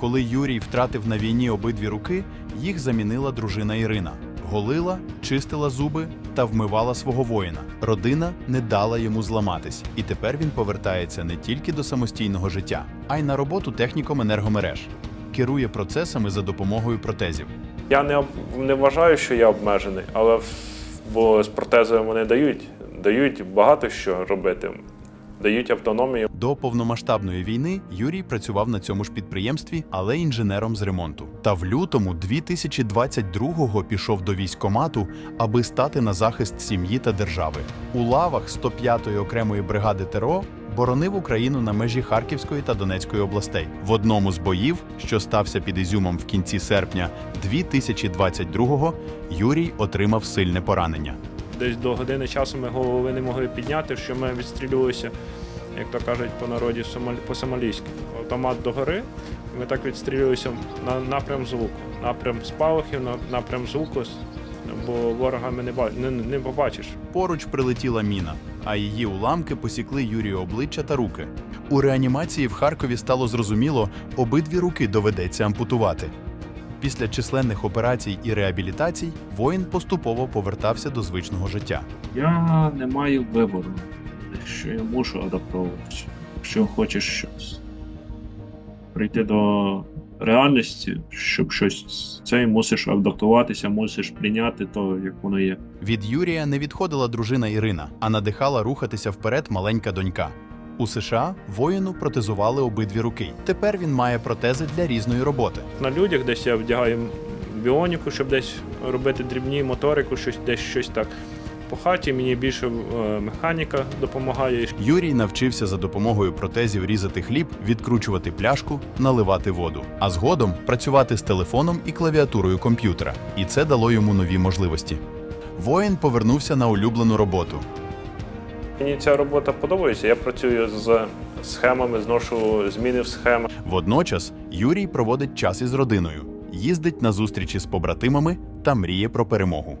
Коли Юрій втратив на війні обидві руки, їх замінила дружина Ірина. Голила, чистила зуби та вмивала свого воїна. Родина не дала йому зламатись, і тепер він повертається не тільки до самостійного життя, а й на роботу техніком енергомереж. Керує процесами за допомогою протезів. Я не, не вважаю, що я обмежений, але бо з протезами вони дають, дають багато що робити, дають автономію. До повномасштабної війни Юрій працював на цьому ж підприємстві, але інженером з ремонту. Та в лютому 2022-го пішов до військкомату, аби стати на захист сім'ї та держави. У лавах 105-ї окремої бригади ТРО боронив Україну на межі Харківської та Донецької областей. В одному з боїв, що стався під Ізюмом в кінці серпня 2022-го, Юрій отримав сильне поранення. Десь до години часу ми голови не могли підняти, що ми відстрілювалися, як то кажуть по народі, сомалі- по-сомалійськи. Автомат догори, ми так відстрілювалися на напрям звуку, напрям спалахів, на напрям звуку, бо ворога ми не, не, не побачиш. Поруч прилетіла міна, а її уламки посікли Юрію обличчя та руки. У реанімації в Харкові стало зрозуміло, обидві руки доведеться ампутувати. Після численних операцій і реабілітацій воїн поступово повертався до звичного життя. Я не маю вибору, що я мушу адаптовуватися. Якщо хочеш щось прийти до реальності, щоб щось це мусиш адаптуватися, мусиш прийняти то, як воно є. Від Юрія не відходила дружина Ірина, а надихала рухатися вперед маленька донька. У США воїну протезували обидві руки. Тепер він має протези для різної роботи. На людях десь я вдягаю біоніку, щоб десь робити дрібні моторику, щось десь щось так. По хаті мені більше е, механіка допомагає. Юрій навчився за допомогою протезів різати хліб, відкручувати пляшку, наливати воду, а згодом працювати з телефоном і клавіатурою комп'ютера. І це дало йому нові можливості. Воїн повернувся на улюблену роботу. Мені ця робота подобається. Я працюю з схемами, зношу зміни в схемах. Водночас Юрій проводить час із родиною, їздить на зустрічі з побратимами та мріє про перемогу.